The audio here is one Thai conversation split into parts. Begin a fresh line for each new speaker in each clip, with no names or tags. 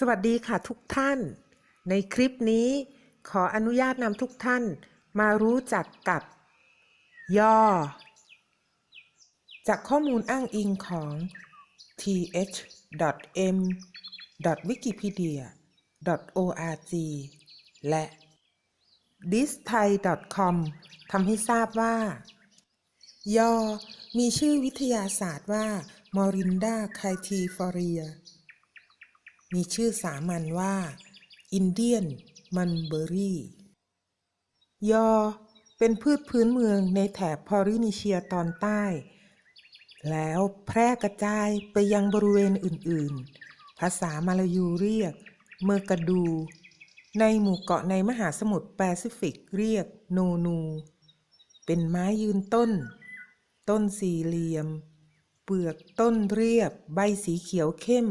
สวัสดีค่ะทุกท่าน ในคลิปนี้ขออนุญาตนำทุกท่านมารู้จักกับ ย่อ จากข้อมูลอ้างอิงของ th.m.wikipedia.org และ disthai.com ทำให้ทราบว่ายอมีชื่อวิทยาศาสตร์ว่ามอรินดาไคทีฟอรีย มีชื่อสามัญว่าอินเดียนมันเบอรี่ ยอ เป็นพืชพื้นเมืองในแถบพอรินีเชียตอนใต้ แล้วแพร่กระจายไปยังบริเวณอื่น ๆ ภาษามาลายูเรียก เมอร์กาดู ในหมู่เกาะในมหาสมุทรแปซิฟิกเรียกโนนู เป็นไม้ยืนต้น ต้นสี่เหลี่ยม เปลือกต้นเรียบ ใบสีเขียวเข้ม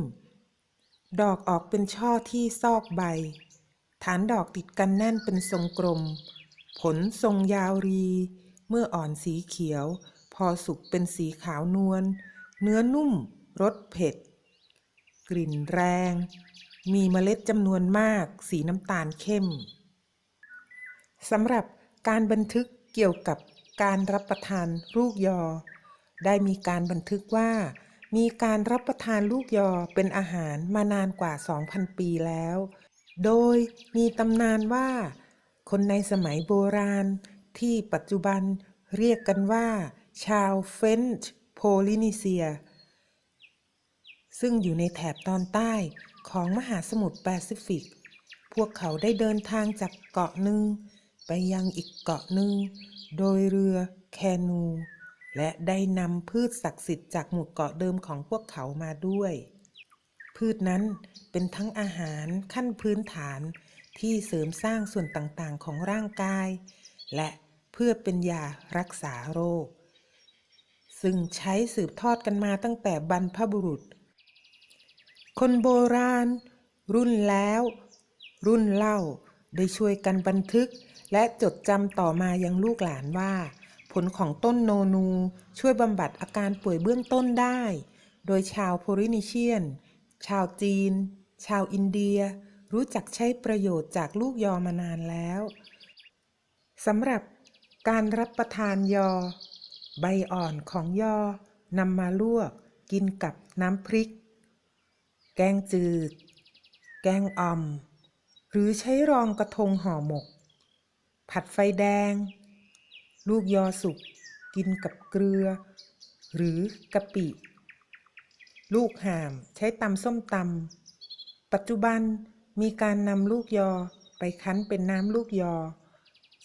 ดอกออกเป็นช่อที่ซอกใบ ฐานดอกติดกันแน่นเป็นทรงกลม ผลทรงยาวรี เมื่ออ่อนสีเขียว พอสุกเป็นสีขาวนวล เนื้อนุ่ม รสเผ็ด กลิ่นแรง มีเมล็ดจำนวนมาก สีน้ำตาลเข้ม สำหรับการบันทึกเกี่ยวกับการรับประทานลูกยอ ได้มีการบันทึกว่า มีการรับประทานลูกยอเป็นอาหารมานานกว่า 2,000 ปีแล้ว โดยมีตำนานว่า คนในสมัยโบราณที่ปัจจุบันเรียกกันว่า ชาวเฟนช์โพลินีเซีย ซึ่งอยู่ในแถบตอนใต้ของมหาสมุทรแปซิฟิก พวกเขาได้เดินทางจากเกาะหนึ่ง ไปยังอีกเกาะหนึ่ง โดยเรือแคนู และได้นำพืชศักดิ์สิทธิ์จากหมู่เกาะเดิมของพวกเขามาด้วย พืชนั้นเป็นทั้งอาหารขั้นพื้นฐานที่เสริมสร้างส่วนต่างๆของร่างกาย และเพื่อเป็นยารักษาโรค ซึ่งใช้สืบทอดกันมาตั้งแต่บรรพบุรุษ คนโบราณ รุ่นแล้ว รุ่นเล่าได้ช่วยกันบันทึกและจดจำต่อมายังลูกหลานว่า ลของต้นโนนู ช่วยบำบัดอาการป่วยเบื้องต้นได้ โดยชาวโพลินีเชียน ชาวจีน ชาวอินเดีย รู้จักใช้ประโยชน์จากลูกยอมานานแล้วสำหรับการรับประทานยอ ใบอ่อนของยอนำมาลวก กินกับน้ำพริก แกงจืด แกงอ่อม หรือใช้รองกระทงห่อหมก ผัดไฟแดง ลูกยอสุก กินกับเกลือ หรือกะปิ ลูกห่ามใช้ตำส้มตำปัจจุบันมีการนำลูกยอไปคั้นเป็นน้ำลูกยอ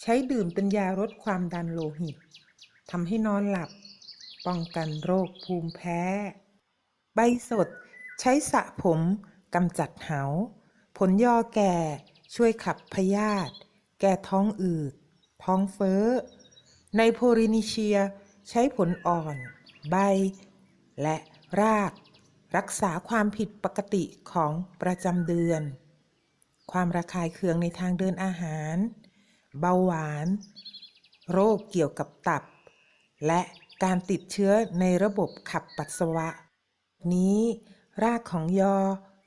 ใช้ดื่มเป็นยาลดความดันโลหิตทำให้นอนหลับ ป้องกันโรคภูมิแพ้ ใบสดใช้สระผมกำจัดเหา ผลยอแก่ช่วยขับพยาธิ แก้ท้องอืด ท้องเฟ้อ ในโพลินีเชียใช้ผลอ่อน ใบ และราก รักษาความผิดปกติของประจำเดือน ความระคายเคืองในทางเดินอาหาร เบาหวาน โรคเกี่ยวกับตับ และการติดเชื้อในระบบขับปัสสาวะ นี้ รากของยอ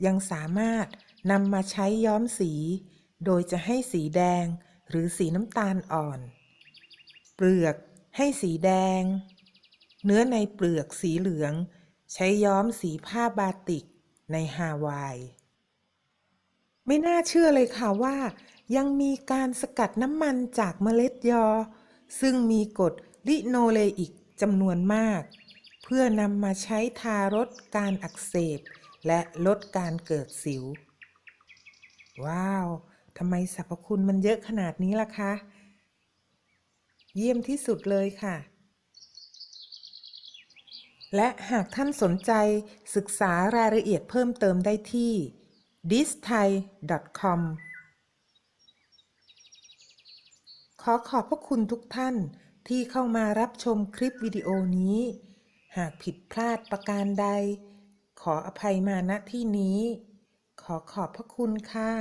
ยังสามารถนำมาใช้ย้อมสี โดยจะให้สีแดงหรือสีน้ำตาลอ่อน เปลือกให้สีแดง เนื้อในเปลือกสีเหลือง ใช้ย้อมสีผ้าบาติกในฮาวาย ไม่น่าเชื่อเลยค่ะว่า ยังมีการสกัดน้ำมันจากเมล็ดยอ ซึ่งมีกรดลิโนเลอิกจำนวนมาก เพื่อนำมาใช้ทาลดการอักเสบ และลดการเกิดสิว ว้าวทำไมสรรพคุณมันเยอะขนาดนี้ล่ะคะ เยี่ยมที่สุดเลยค่ะ และหากท่านสนใจศึกษารายละเอียดเพิ่มเติมได้ที่ disthai.com ขอขอบพระคุณทุกท่านที่เข้ามารับชมคลิปวิดีโอนี้ หากผิดพลาดประการใด ขออภัยมาณที่นี้ ขอขอบพระคุณค่ะ